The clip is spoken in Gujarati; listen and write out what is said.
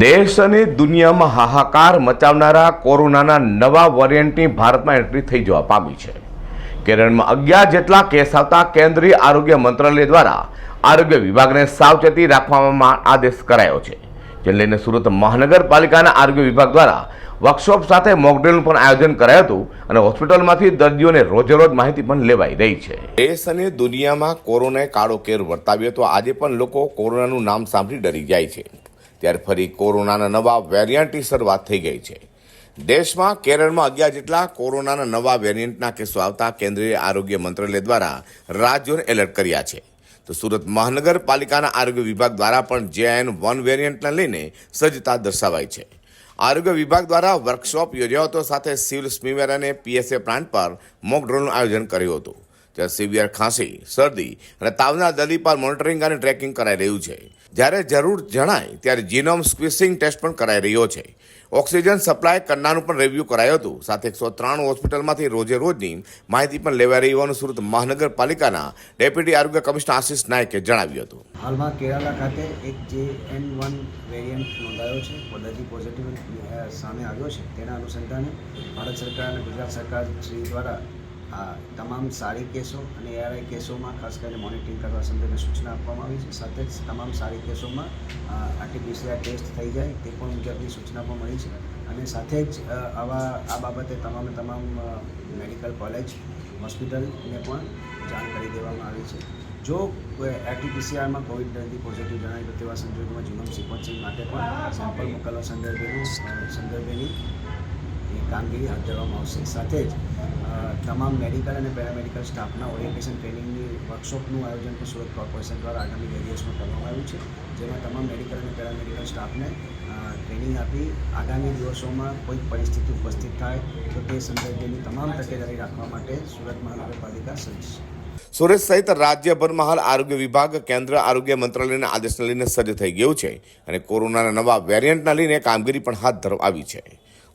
દેશ અને દુનિયામાં હાહાકાર મચાવનારા કોરોનાના નવા વેરિયન્ટની ભારતમાં એન્ટ્રી થઈ જવા પામી છે. કેરળમાં અગિયાર જેટલા કેસ આવતા કેન્દ્રીય આરોગ્ય મંત્રાલય દ્વારા આરોગ્ય વિભાગને સાવચેતી રાખવામાં આદેશ કરાયો છે, જેને લઈને સુરત મહાનગરપાલિકાના આરોગ્ય વિભાગ દ્વારા વર્કશોપ સાથે મોકડ્રીલનું પણ આયોજન કરાયું હતું અને હોસ્પિટલમાંથી દર્દીઓને રોજે રોજ માહિતી પણ લેવાઈ રહી છે. દેશ અને દુનિયામાં કોરોનાએ કાળો કેર વર્તાવ્યો તો આજે પણ લોકો કોરોનાનું નામ સાંભળી ડરી જાય છે. ત્યારે ફરી કોરોનાના નવા વેરિયન્ટની શરૂઆત થઈ ગઈ છે. દેશમાં કેરળમાં અગિયાર જેટલા કોરોનાના નવા વેરિયન્ટના કેસો આવતા કેન્દ્રીય આરોગ્ય મંત્રાલય દ્વારા રાજ્યોને એલર્ટ કર્યા છે. તો સુરત મહાનગરપાલિકાના આરોગ્ય વિભાગ દ્વારા પણ જેએન વન વેરિયન્ટને લઈને સજ્જતા દર્શાવાઈ છે. આરોગ્ય વિભાગ દ્વારા વર્કશોપ યોજ્યો હતો સાથે સિવિલ સ્મીવેર અને પીએસએ પ્લાન્ટ પર મોક ડ્રોલનું આયોજન કર્યું હતું. ત્યાં સિવિયર ખાંસી, શરદી અને તાવના દર્દી પર મોનિટરિંગ અને ટ્રેકિંગ કરાઈ રહ્યું છે. જ્યારે જરૂર જણાય ત્યારે જીનોમ સ્ક્વિસિંગ ટેસ્ટ પણ કરાઈ રહ્યો છે. ઓક્સિજન સપ્લાય કરનારનું પણ રિવ્યૂ કરાયું હતું. સાથે એકસો ત્રણ હોસ્પિટલમાંથી રોજે રોજની માહિતી પણ લેવાઈ રહી હોવાનું સુરત મહાનગરપાલિકાના ડેપ્યુટી આરોગ્ય કમિશનર આશિષ નાયકે જણાવ્યું હતું. હાલમાં કેરાલા ખાતે એક જે એન વન વેરિયન્ટ નોંધાયો છે. દર્દી પોઝિટિવ સામે આવ્યો છે. તેના અનુસંધાને ભારત સરકાર અને ગુજરાત સરકાર શ્રી દ્વારા આ તમામ સારી કેસો અને એઆરઆઈ કેસોમાં ખાસ કરીને મોનિટરિંગ કરવા સંદર્ભે સૂચના આપવામાં આવી છે. સાથે જ તમામ સારી કેસોમાં આરટીપીસીઆર ટેસ્ટ થઈ જાય તે પણ મુજબની સૂચના પણ મળી છે. અને સાથે જ આવા, આ બાબતે તમામે તમામ મેડિકલ કોલેજ, હોસ્પિટલને પણ જાણ કરી દેવામાં આવી છે. જો આરટીપીસીઆરમાં કોવિડ દર્દી પોઝિટિવ જણાય તો તેવા સંજોગોમાં જીનોમ સિક્વન્સિંગ માટે પણ સેમ્પલ મોકલવા સંદર્ભેનું સંદર્ભેની એ કામગીરી હાથ ધરવામાં આવશે. સાથે જ તમામ મેડિકલ અને પેરામેડિકલ સ્ટાફના ઓરિએન્ટેશન ટ્રેનિંગની વર્કશોપનું આયોજન પણ સુરત કોર્પોરેશન દ્વારા આગામી બે દિવસમાં કરવામાં આવ્યું છે. જેમાં તમામ મેડિકલ અને પેરામેડિકલ સ્ટાફને ટ્રેનિંગ આપી આગામી દિવસોમાં કોઈ પરિસ્થિતિ ઉપસ્થિત થાય, તો તે સંદર્ભેની તમામ તકેદારી રાખવા માટે સુરત મહાનગરપાલિકા સજ્જ છે. સુરત સહિત રાજ્યભરમાં હાલ આરોગ્ય વિભાગ, કેન્દ્ર આરોગ્ય મંત્રાલયના આદેશને લઈને સજ્જ થઈ ગયું છે અને કોરોનાના નવા વેરિયન્ટના લઈને કામગીરી પણ હાથ ધરવામાં આવી છે.